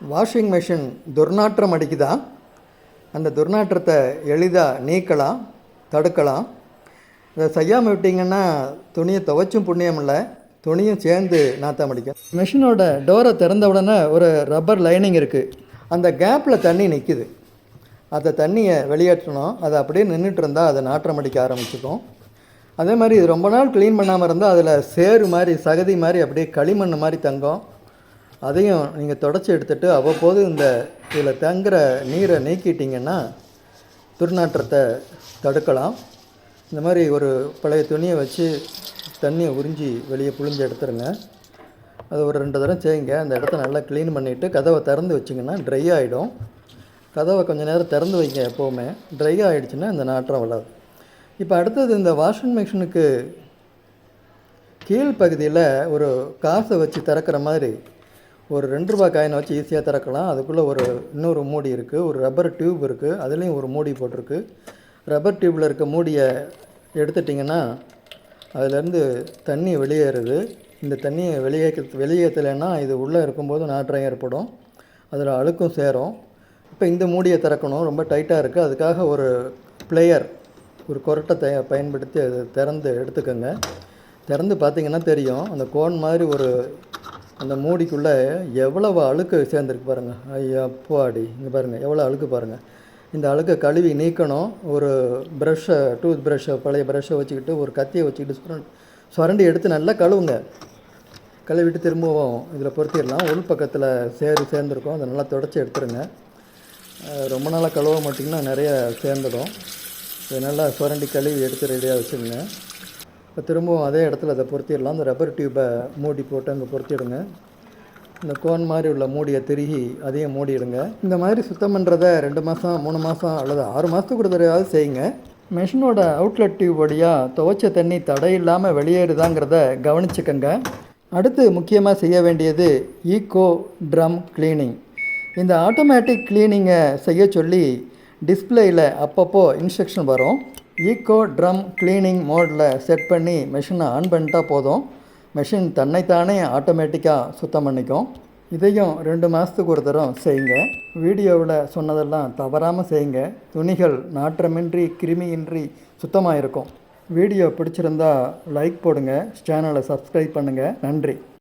Washing machine துர்நாற்றம் அடிக்குதா? அந்த துர்நாற்றத்தை எளிதாக நீக்கலாம் தடுக்கலாம். இதை செய்யாமல் விட்டிங்கன்னா துணியை துவைச்சும் புண்ணியம் இல்லை. துணியும் சேர்ந்து நாற்றம் அடிக்கும். மிஷினோட டோரை திறந்த உடனே ஒரு ரப்பர் லைனிங் இருக்குது அந்த கேப்பில் தண்ணி நிற்கிது அந்த தண்ணியை வெளியேற்றணும். அது அப்படியே நின்றுட்டு இருந்தால் அதை நாற்றம் அடிக்க ஆரம்பிச்சுக்கும். அதே மாதிரி இது ரொம்ப நாள் க்ளீன் பண்ணாமல் இருந்தால் அதில் சேறு மாதிரி சகதி மாதிரி அப்படியே களிமண் மாதிரி தங்கும். அதையும் நீங்கள் தொடச்சி எடுத்துட்டு அவ்வப்போது இந்த இதில் தங்குற நீரை நீக்கிட்டிங்கன்னா துர்நாற்றத்தை தடுக்கலாம். இந்த மாதிரி ஒரு பழைய துணியை வச்சு தண்ணியை உறிஞ்சி வெளியே புழிஞ்சு எடுத்துருங்க. அது ஒரு ரெண்டு தடவை செய்யுங்க. அந்த இடத்த நல்லா க்ளீன் பண்ணிவிட்டு கதவை திறந்து வச்சிங்கன்னா ட்ரை ஆகிடும் கதவை கொஞ்சம் நேரம் திறந்து வைங்க எப்போவுமே. ட்ரை ஆகிடுச்சுன்னா இந்த நாற்றம் வராது. இப்போ அடுத்தது இந்த வாஷிங் மிஷினுக்கு கீழ்ப்பகுதியில் ஒரு காசை வச்சு திறக்கிற மாதிரி ஒரு ரெண்டு ரூபா காயினை வச்சு ஈஸியாக திறக்கலாம். அதுக்குள்ளே ஒரு இன்னொரு மூடி இருக்குது ஒரு ரப்பர் டியூப் இருக்குது அதுலேயும் ஒரு மூடி போட்டிருக்கு. ரப்பர் டியூப்பில் இருக்க மூடியை எடுத்துட்டிங்கன்னா அதிலேருந்து தண்ணி வெளியேறுது. இந்த தண்ணியை வெளியேற்ற வெளியேற்றலைன்னா இது உள்ளே இருக்கும்போது நாற்றம் ஏற்படும். அதில் அழுக்கும் சேரும். இப்போ இந்த மூடியை திறக்கணும். ரொம்ப டைட்டாக இருக்குது அதுக்காக ஒரு பிளேயர் ஒரு கொரட்டை த பயன்படுத்தி அதை திறந்து எடுத்துக்கோங்க. திறந்து பார்த்தீங்கன்னா தெரியும். அந்த கோன் மாதிரி ஒரு அந்த மூடிக்குள்ளே எவ்வளவு அழுக்கு சேர்ந்துருக்கு பாருங்கள் ஐயா அப்பாடி. இங்கே பாருங்கள் எவ்வளோ அழுக்கு பாருங்கள் இந்த அழுக்கை கழுவி நீக்கணும். ஒரு ப்ரஷ்ஷை டூத் ப்ரஷ்ஷை பழைய ப்ரஷ்ஷை வச்சுக்கிட்டு ஒரு கத்தியை வச்சுக்கிட்டு சுரண்டி சுரண்டி எடுத்து நல்லா கழுவுங்க. கழுவிட்டு திரும்பவும் இதில் பொருத்திடலாம். உள் பக்கத்தில் சேறு சேர்ந்துருக்கும். அதை நல்லா தொடச்சி எடுத்துருங்க. ரொம்ப நாளாக கழுவ மாட்டிங்கன்னா நிறைய சேர்ந்துடும். இதை நல்லா சுரண்டி கழுவி எடுத்து ரெடியாக வச்சுருங்க. இப்போ திரும்பவும் அதே இடத்துல அதை பொருத்திடலாம். அந்த ரப்பர் டியூப்பை மூடி போட்டு அங்கே பொருத்திடுங்க. இந்த கோன் மாதிரி உள்ள மூடியை திருகி அதையும் மூடிடுங்க. இந்த மாதிரி சுத்தம் பண்ணுறத ரெண்டு மாதம் மூணு மாதம் அல்லது ஆறு மாதத்துக்கு ஒரு தடவையாவது செய்யுங்க. மிஷினோட அவுட்லெட் டியூப் வழியாக துவைச்ச தண்ணி தடை இல்லாமல் வெளியேறுதாங்கிறத கவனிச்சுக்கங்க. அடுத்து முக்கியமாக செய்ய வேண்டியது ஈகோ ட்ரம் க்ளீனிங் இந்த ஆட்டோமேட்டிக் க்ளீனிங்கை செய்ய சொல்லி டிஸ்பிளேயில் அப்பப்போ இன்ஸ்ட்ரக்ஷன் வரும். ஈகோ ட்ரம் க்ளீனிங் மோடில் செட் பண்ணி மிஷினை ஆன் பண்ணிட்டா போதும். மெஷின் தன்னைத்தானே ஆட்டோமேட்டிக்காக சுத்தம் பண்ணிக்கும். இதையும் ரெண்டு மாதத்துக்கு ஒரு தரம் செய்யுங்க. வீடியோவில் சொன்னதெல்லாம் தவறாமல் செய்யுங்க. துணிகள் நாற்றமின்றி கிருமியின்றி சுத்தமாக இருக்கும் வீடியோ பிடிச்சிருந்தா லைக் போடுங்க. சேனலை சப்ஸ்கிரைப் பண்ணுங்கள் நன்றி.